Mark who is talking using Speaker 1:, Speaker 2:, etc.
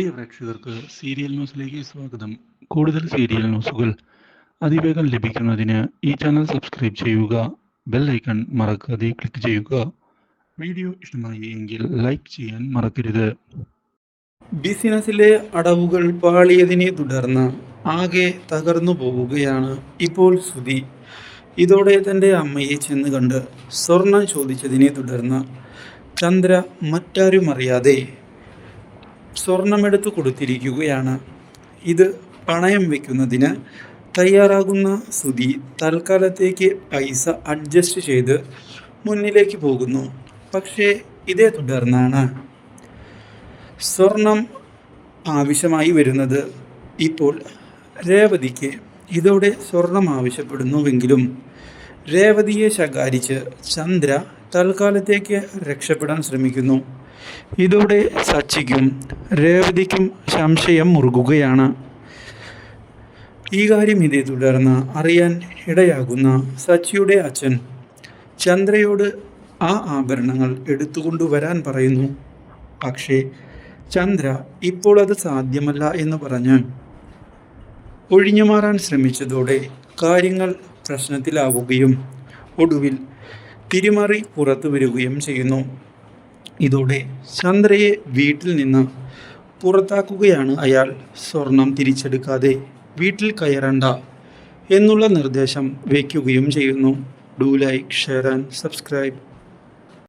Speaker 1: പ്രിയ പ്രേക്ഷകർക്ക് സീരിയൽ ന്യൂസിലേക്ക് സ്വാഗതം. കൂടുതൽ സീരിയൽ ന്യൂസുകൾ അതിവേഗം ലഭിക്കുന്നതിന് ഈ ചാനൽ സബ്സ്ക്രൈബ് ചെയ്യുക ബെൽ ഐക്കൺ മറക്കാതെ ക്ലിക്ക് ചെയ്യുക. വീഡിയോ ഇഷ്ടമായി എങ്കിൽ ലൈക്ക് ചെയ്യാൻ മറക്കരുത്.
Speaker 2: ബിസിനസ്സിലെ അടവുകൾ പാളിയതിനെ തുടർന്ന് ആകെ തകർന്നു പോവുകയാണ് ഇപ്പോൾ സുധി ഇതോടെ തന്റെ അമ്മയെ ചെന്ന് കണ്ട് സ്വർണം ചോദിച്ചതിനെ തുടർന്ന് ചന്ദ്ര മറ്റാരും അറിയാതെ സ്വർണമെടുത്ത് കൊടുത്തിരിക്കുകയാണ്. ഇത് പണയം വയ്ക്കുന്നതിന് തയ്യാറാകുന്ന സുധി തൽക്കാലത്തേക്ക് പൈസ അഡ്ജസ്റ്റ് ചെയ്ത് മുന്നിലേക്ക് പോകുന്നു. പക്ഷേ ഇതേ തുടർന്നാണ്. സ്വർണം ആവശ്യമായി വരുന്നത്. ഇപ്പോൾ രേവതിക്ക് ഇതോടെ സ്വർണം ആവശ്യപ്പെടുന്നുവെങ്കിലും രേവതിയെ ശകാരിച്ച് ചന്ദ്ര തൽക്കാലത്തേക്ക് രക്ഷപ്പെടാൻ ശ്രമിക്കുന്നു. ഇതോടെ സച്ചിക്കും രേവതിക്കും സംശയം മുറുകുകയാണ്. ഈ കാര്യം ഇതേ തുടർന്ന് അറിയാൻ ഇടയാകുന്ന സച്ചിയുടെ അച്ഛൻ ചന്ദ്രയോട് ആ ആഭരണങ്ങൾ എടുത്തുകൊണ്ടുവരാൻ പറയുന്നു. പക്ഷേ ചന്ദ്ര ഇപ്പോൾ അത് സാധ്യമല്ല എന്ന് പറഞ്ഞ് ഒഴിഞ്ഞു മാറാൻ ശ്രമിച്ചതോടെ കാര്യങ്ങൾ പ്രശ്നത്തിലാവുകയും ഒടുവിൽ തിരിമറി പുറത്തു വരികയും ചെയ്യുന്നു. ഇതോടെ ചന്ദ്രയെ വീട്ടിൽ നിന്ന് പുറത്താക്കുകയാണ് അയാൾ. സ്വർണം തിരിച്ചെടുക്കാതെ വീട്ടിൽ കയറണ്ട എന്നുള്ള നിർദ്ദേശം വയ്ക്കുകയും ചെയ്യുന്നു. Do like share and subscribe